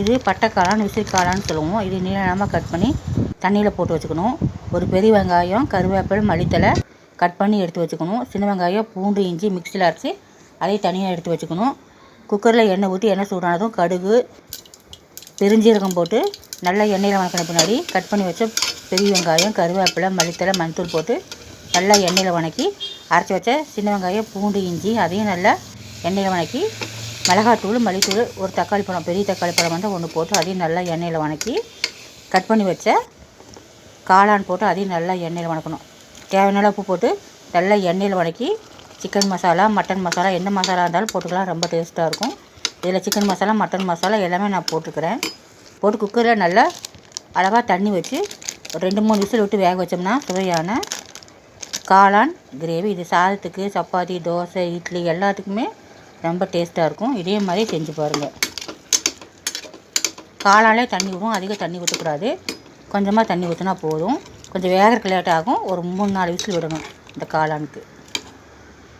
இது பட்டை காளான் சொல்லுவோம். இது நீளமாக கட் பண்ணி தண்ணியில் போட்டு வச்சுக்கணும். ஒரு பெரிய வெங்காயம் கருவேப்பிலை மளித்தலை கட் பண்ணி எடுத்து வச்சுக்கணும். சின்ன வெங்காயம் பூண்டு இஞ்சி மிக்சியில் அரைச்சி அதையும் தனியாக எடுத்து வச்சுக்கணும். குக்கரில் எண்ணெய் ஊற்றி எண்ணெய் சூடானதும் கடுகு பெருஞ்சீரகம் போட்டு நல்லா எண்ணெயில் வணக்கின பின்னாடி கட் பண்ணி வச்ச பெரிய வெங்காயம் கருவேப்பிலை மளித்தலை மஞ்சள் போட்டு நல்லா எண்ணெயில் வணக்கி அரைச்சி வச்ச சின்ன வெங்காயம் பூண்டு இஞ்சி அதையும் நல்லா எண்ணெயில் வணக்கி மிளகாத்தூள் மல்லித்தூள் ஒரு தக்காளி பழம் பெரிய தக்காளி பழம் வந்து ஒன்று போட்டு அதையும் நல்லா எண்ணெயில் வணக்கி கட் பண்ணி வச்ச காளான் போட்டு அதையும் நல்லா எண்ணெயில் வணக்கணும். தேவையான உப்பு போட்டு நல்லா எண்ணெயில் வணக்கி சிக்கன் மசாலா மட்டன் மசாலா எந்த மசாலா இருந்தாலும் போட்டுக்கலாம். ரொம்ப டேஸ்ட்டாக இருக்கும். இதில் சிக்கன் மசாலா மட்டன் மசாலா எல்லாமே நான் போட்டுக்கிறேன். போட்டு குக்கரில் நல்லா அழகாக தண்ணி வச்சு ஒரு ரெண்டு மூணு விசில் விட்டு வேக வச்சோம்னா சுவையான காளான் கிரேவி இது சாதத்துக்கு சப்பாத்தி தோசை இட்லி எல்லாத்துக்குமே ரொம்ப டேஸ்ட்டாக இருக்கும். இதே மாதிரி செஞ்சு பாருங்கள் காலாலே தண்ணி விடும். அதிக தண்ணி ஊற்றக்கூடாது கொஞ்சமாக தண்ணி ஊற்றினா போதும். கொஞ்சம் வேகிறதுக்கு லேட் ஆகும். ஒரு மூணு நாலு விசில் விடணும். இந்த காளானுக்கு.